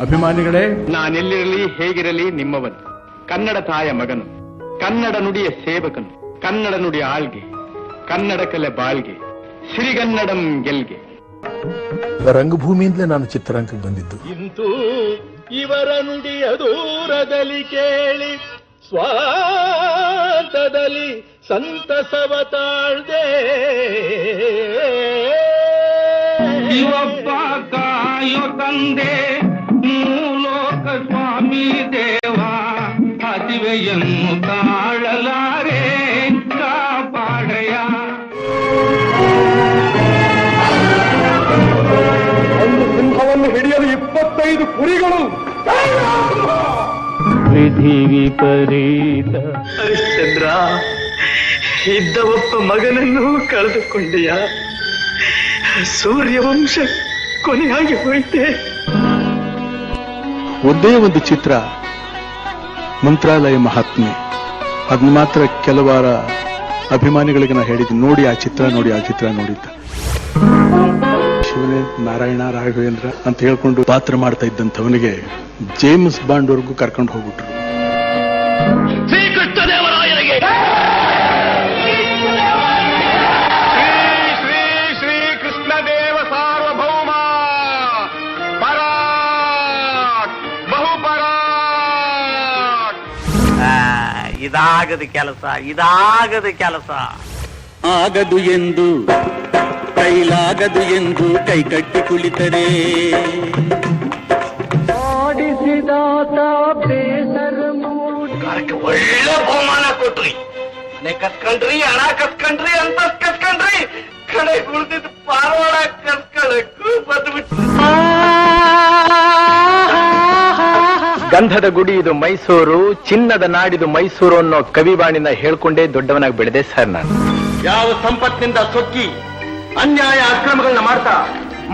ಅಭಿಮಾನಿಗಳೇ. ನಾನೆಲ್ಲಿರಲಿ ಹೇಗಿರಲಿ ನಿಮ್ಮವನು. ಕನ್ನಡ ತಾಯ ಮಗನು. ಕನ್ನಡ ನುಡಿಯ ಸೇವಕನು. ಕನ್ನಡ ನುಡಿಯ ಆಳ್ಗೆ. ಕನ್ನಡ ಕಲೆ ಬಾಳ್ಗೆ. ಸಿರಿಗನ್ನಡಂ ಗೆಲ್ಗೆ. ರಂಗಭೂಮಿಯಿಂದಲೇ ನಾನು ಚಿತ್ರರಂಗಕ್ಕೆ ಬಂದಿದ್ದು. ಇಂತೂ ಇವರ ನುಡಿಯ ದೂರದಲ್ಲಿ ಕೇಳಿ ಸ್ವಾಂತದಲ್ಲಿ ಸಂತಸವ ತಾಳ್ದೆ ಶಿವಪ್ಪ ಕಾಯೋ ತಂದೆ ದೇವ ಹದಿವೆಯನ್ನು ತಾಳಲಾರೆ ಕಾಪಾಡಯ ಒಂದು ಸಿಂಹವನ್ನು ಹಿಡಿಯಲು ಇಪ್ಪತ್ತೈದು ಕುರಿಗಳು. ವಿಧಿ ವಿಪರೀತ. ಹರಿಶ್ಚಂದ್ರ ಇದ್ದ ಒಬ್ಬ ಮಗನನ್ನು ಕಳೆದುಕೊಂಡೆಯ? ಸೂರ್ಯವಂಶ ಕೊನೆಯಾಗಿ ಹೋಯ್ತೆ? ಒಂದೇ ಒಂದು ಚಿತ್ರ. ಮಂತ್ರಾಲಯ ಮಹಾತ್ಮೆ. ಅದನ್ನ ಮಾತ್ರ ಕೆಲವಾರ ಅಭಿಮಾನಿಗಳಿಗೆ ನಾ ಹೇಳಿದ್ದೀನಿ ನೋಡಿ ಆ ಚಿತ್ರ, ನೋಡಿ ಆ ಚಿತ್ರ ನೋಡಿದ್ದ. ಶಿವನೇ ನಾರಾಯಣ ರಾಘವೇಂದ್ರ ಅಂತ ಹೇಳ್ಕೊಂಡು ಪಾತ್ರ ಮಾಡ್ತಾ ಇದ್ದಂಥವನಿಗೆ ಜೇಮ್ಸ್ ಬಾಂಡ್ ವರ್ಗೂ ಕರ್ಕೊಂಡು ಹೋಗ್ಬಿಟ್ರು. ಇದಾಗದ ಕೆಲಸ ಇದಾಗದ ಕೆಲಸ ಆಗದು ಎಂದು ಕೈಲಾಗದು ಎಂದು ಕೈ ಕಟ್ಟಿ ಕುಳಿತರೆ ಒಳ್ಳೆ ಬಹುಮಾನ ಕೊಟ್ರಿ ಮನೆ ಕಸ್ಕೊಂಡ್ರಿ ಹಣ ಕಸ್ಕೊಂಡ್ರಿ ಅಂತ ಕಸ್ಕೊಂಡ್ರಿ ಕಡೆ ಉಳಿದಿದ್ದು ಪಾರವಾಡ ಕಸ್ಕೊಳಕ್ಕೂ ಬಂದ್ಬಿಟ್ಟು ಗಂಧದ ಗುಡಿ ಇದು ಮೈಸೂರು, ಚಿನ್ನದ ನಾಡಿದು ಮೈಸೂರು ಅನ್ನೋ ಕವಿಬಾಣಿನ ಹೇಳ್ಕೊಂಡೇ ದೊಡ್ಡವನಾಗಿ ಬೆಳೆದೆ ಸರ್ ನಾನು. ಯಾವ ಸಂಪತ್ತಿನಿಂದ ಸೊಕ್ಕಿ ಅನ್ಯಾಯ ಅಕ್ರಮಗಳನ್ನ ಮಾಡ್ತಾ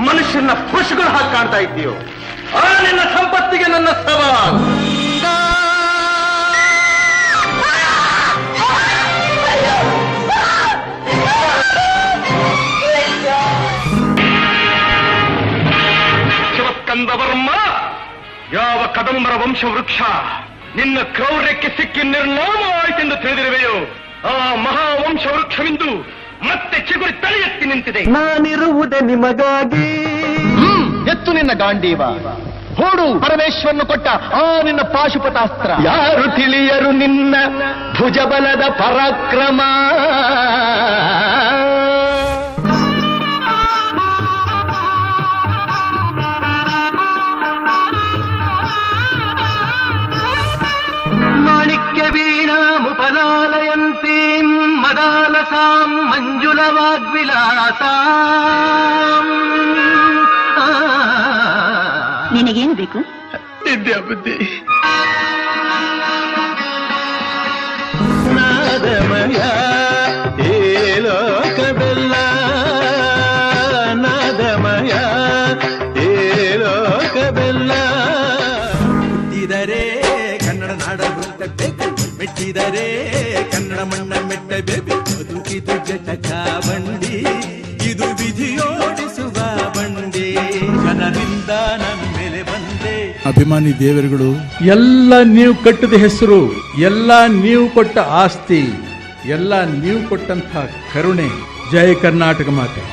ಮನುಷ್ಯನ ಪಶುಗಳು ಹಾಕಿ ಕಾಣ್ತಾ ಇದ್ದೀಯೋ? ಆ ನಿನ್ನ ಸಂಪತ್ತಿಗೆ ನನ್ನ ಸವಾಲ್. ಶಿವಸ್ಕಂದ ಯಾವ ಕದಂಬರ ವಂಶವೃಕ್ಷ ನಿನ್ನ ಕ್ರೌರ್ಯಕ್ಕೆ ಸಿಕ್ಕಿ ನಿರ್ನಾಮವಾಯಿತೆಂದು ತಿಳಿದಿರುವೆಯೋ ಆ ಮಹಾವಂಶ ವೃಕ್ಷವಿಂದು ಮತ್ತೆ ಚಿಗುರಿ ತಲೆ ಎತ್ತಿ ನಿಂತಿದೆ. ನಾನಿರುವುದೇ ನಿಮಗಾಗಿ. ಎತ್ತು ನಿನ್ನ ಗಾಂಡೀವ. ಹೂಡು ಪರಮೇಶ್ವರನು ಕೊಟ್ಟ ಆ ನಿನ್ನ ಪಾಶುಪತಾಸ್ತ್ರ. ಯಾರು ತಿಳಿಯರು ನಿನ್ನ ಭುಜಬಲದ ಪರಾಕ್ರಮ? ವೀಣಾ ಮುಪಲಾಲಯಂತೀ ಮದಾಲಸಾಂ ಮಂಜುಲ ವಾಗ್ವಿಲಾಸ ನಿನಗೇನು ಬೇಕು ವಿದ್ಯಾ ಬುದ್ಧಿ ಮೆಟ್ಟಿದರೆ ಕನ್ನಡ ಮಣ್ಣ ಬೇಬಿ. ಬದುಕಿದು ಜಟಕ ಬಂಡಿ ಇದು ವಿಧಿಯೋಡಿಸುವ ಬಂಡಿ. ಜನರಿಂದ ನನ್ನ ಮೇಲೆ ಬಂದೆ. ಅಭಿಮಾನಿ ದೇವರುಗಳು ಎಲ್ಲ ನೀವು ಕಟ್ಟಿದ ಹೆಸರು ಎಲ್ಲ ನೀವು ಕೊಟ್ಟ ಆಸ್ತಿ ಎಲ್ಲ ನೀವು ಕೊಟ್ಟಂತ ಕರುಣೆ. ಜಯ ಕರ್ನಾಟಕ ಮಾತೆ.